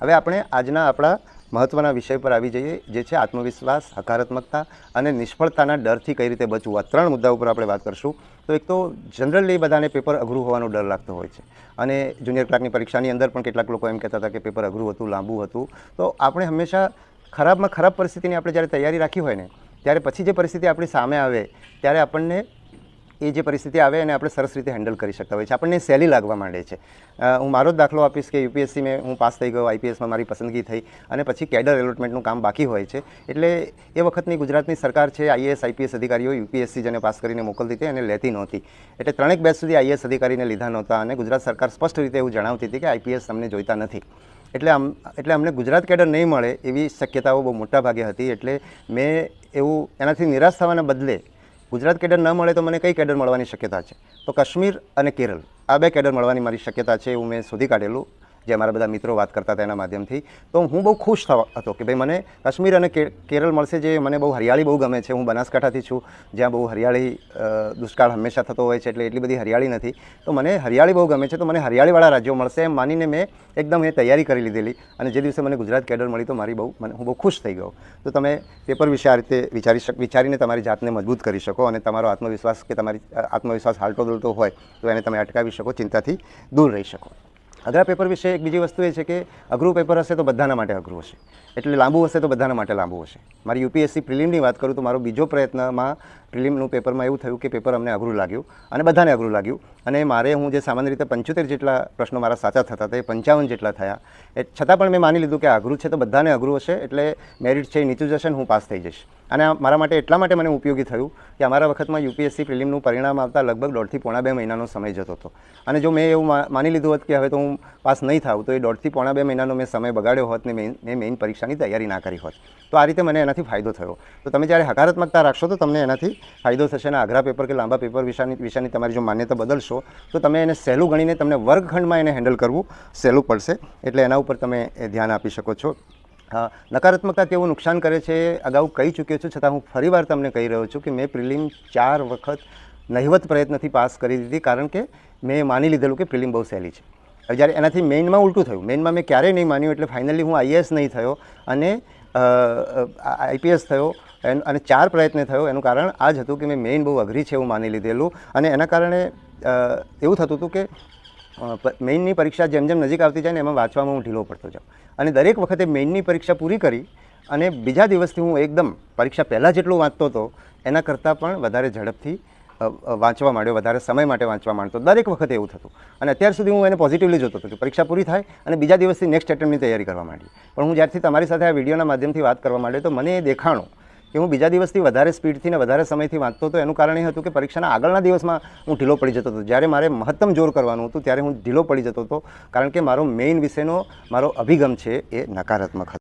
હવે આપણે આજના આપણા મહત્ત્વના વિષય પર આવી જઈએ, જે છે આત્મવિશ્વાસ, હકારાત્મકતા અને નિષ્ફળતાના ડરથી કઈ રીતે બચવું. આ ત્રણ મુદ્દા ઉપર આપણે વાત કરશું. તો એક તો જનરલી બધાને પેપર અઘરું હોવાનો ડર લાગતો હોય છે. અને જુનિયર ક્લાર્કની પરીક્ષાની અંદર પણ કેટલાક લોકો એમ કહેતા હતા કે પેપર અઘરું હતું, લાંબુ હતું. તો આપણે હંમેશા ખરાબમાં ખરાબ પરિસ્થિતિની આપણે જ્યારે તૈયારી રાખી હોય ને, ત્યારે પછી જે પરિસ્થિતિ આપણી સામે આવે, ત્યારે આપણને એ જે પરિસ્થિતિ આવે એને આપણે સરસ રીતે હેન્ડલ કરી શકતા હોય છે આપણને સહેલી લાગવા માંડે છે. હું મારો જ દાખલો આપીશ કે યુપીએસસી મેં, હું પાસ થઈ ગયો, આઈપીએસમાં મારી પસંદગી થઈ અને પછી કેડર એલોટમેન્ટનું કામ બાકી હોય છે. એટલે એ વખતની ગુજરાતની સરકાર છે, આઈએએસ, આઈપીએસ અધિકારીઓ યુપીએસસી જેને પાસ કરીને મોકલતી હતી અને લેતી નહોતી. એટલે ત્રણેક બેચ સુધી આઈએએસ અધિકારીને લીધા નહોતા અને ગુજરાત સરકાર સ્પષ્ટ રીતે એવું જણાવતી હતી કે આઈપીએસ અમને જોઈતા નથી. એટલે આમ, એટલે અમને ગુજરાત કેડર નહીં મળે એવી શક્યતાઓ બહુ મોટા ભાગે હતી. એટલે મેં એવું એનાથી નિરાશ થવાના બદલે ગુજરાત કેડર ન મળે તો મને કઈ કેડર મળવાની શક્યતા છે? તો કાશ્મીર અને કેરળ. આ બે કેડર મળવાની મારી શક્યતા છે એવું મેં શોધી કાઢેલું. જે અમારા બધા મિત્રો વાત કરતા હતા એના માધ્યમથી, તો હું બહુ ખુશ થવા હતો કે ભાઈ મને કાશ્મીર અને કેરળ મળશે જે મને બહુ હરિયાળી બહુ ગમે છે. હું બનાસકાંઠાથી છું, જ્યાં બહુ હરિયાળી દુષ્કાળ હંમેશા થતો હોય છે એટલે એટલી બધી હરિયાળી નથી. તો મને હરિયાળી બહુ ગમે છે, તો મને હરિયાળીવાળા રાજ્યો મળશે એમ માનીને મેં એકદમ એ તૈયારી કરી લીધેલી. અને જે દિવસે મને ગુજરાત કેડર મળી, તો મારી બહુ, મને, હું બહુ ખુશ થઈ ગયો. તો તમે પેપર વિશે આ રીતે વિચારી શક, વિચારીને તમારી જાતને મજબૂત કરી શકો અને તમારો આત્મવિશ્વાસ કે તમારી આત્મવિશ્વાસ હાલતો દોલતો હોય, તો એને તમે અટકાવી શકો, ચિંતાથી દૂર રહી શકો. અઘરા પેપર વિશે એક બીજી વસ્તુ એ છે કે અઘરું પેપર હશે તો બધાના માટે અઘરું હશે. એટલે લાંબુ હશે તો બધાના માટે લાંબુ હશે. મારી યુપીએસસી પ્રિલિમની વાત કરું તો મારો બીજો પ્રયત્નમાં પ્રિલિમનું પેપરમાં એવું થયું કે પેપર અમને અઘરું લાગ્યું અને બધાને અઘરું લાગ્યું. અને મારે હું જે સામાન્ય રીતે પંચોતેર જેટલા પ્રશ્નો મારા સાચા થતા એ પંચાવન જેટલા થયા. એ છતાં પણ મેં માની લીધું કે અઘરું છે તો બધાને અઘરું હશે એટલે મેરિટ છે એ નીચું જશે ને હું પાસ થઈ જઈશ. અને મારા માટે એટલા માટે મને ઉપયોગી થયું કે અમારા વખતમાં યુપીએસસી પ્રિલિમનું પરિણામ આવતા લગભગ દોઢથી પોણા બે મહિનાનો સમય જતો હતો. અને જો મેં એવું માની લીધું હોત કે હવે તો હું પાસ નહીં થાઉં તો એ દોઢથી પોણા બે મહિનાનો મેં સમય બગાડ્યો હોત ને મેં મેઇન પરીક્ષાની તૈયારી ના કરી હોત. તો આ રીતે મને એનાથી ફાયદો થયો. તો તમે જ્યારે હકારાત્મકતા રાખશો તો તમને એનાથી ફાયદો થશે અને આઘરા પેપર કે લાંબા પેપર વિષયની વિષયની તમારી જો માન્યતા બદલશો, તો તમે એને સહેલું ગણીને તમને વર્ગખંડમાં એને હેન્ડલ કરવું સહેલું પડશે. એટલે એના ઉપર તમે ધ્યાન આપી શકો છો. હા, નકારાત્મકતા તેઓ નુકસાન કરે છે અગાઉ કહી ચૂક્યો છું, છતાં હું ફરીવાર તમને કહી રહ્યો છું કે મેં પ્રિલિમ ચાર વખત નહિવત પ્રયત્નથી પાસ કરી દીધી, કારણ કે મેં માની લીધેલું કે પ્રિલિમ બહુ સહેલી છે. જ્યારે એનાથી મેઇનમાં ઉલટું થયું, મેઇનમાં મેં ક્યારેય નહીં માન્યું, એટલે ફાઇનલી હું આઈએએસ નહીં થયો અને આઈપીએસ થયો અને ચાર પ્રયત્ન થયો. એનું કારણ આ જ હતું કે મેં મેઇન બહુ અઘરી છે એવું માની લીધેલું. અને એના કારણે એવું થતું હતું કે મેઇનની પરીક્ષા જેમ જેમ નજીક આવતી જાય ને એમાં વાંચવામાં હું ઢીલો પડતો જાઉં. અને દરેક વખતે મેઇનની પરીક્ષા પૂરી કરી અને બીજા દિવસથી હું એકદમ પરીક્ષા પહેલાં જેટલું વાંચતો હતો, એના કરતાં પણ વધારે ઝડપથી વાંચવા માંડ્યો, વધારે સમય માટે વાંચવા માંડતો દરેક વખતે એવું થતું. અને અત્યાર સુધી હું એને પોઝિટિવલી જોતો હતો કે પરીક્ષા પૂરી થાય અને બીજા દિવસથી નેક્સ્ટ એટેમ્પની તૈયારી કરવા માંડી. પણ હું જ્યારથી તમારી સાથે આ વિડીયોના માધ્યમથી વાત કરવા માંડ્યો, તો મને એ દેખાણું કે હું બીજા દિવસથી વધારે સ્પીડથી ને વધારે સમયથી વાંચતો હતો, એનું કારણ એ હતું કે પરીક્ષાના આગળના દિવસમાં હું ઢીલો પડી જતો હતો. જ્યારે મારે મહત્તમ જોર કરવાનું હતું, ત્યારે હું ઢીલો પડી જતો હતો, કારણ કે મારો મેઇન વિષયનો, મારો અભિગમ છે એ નકારાત્મક હતો.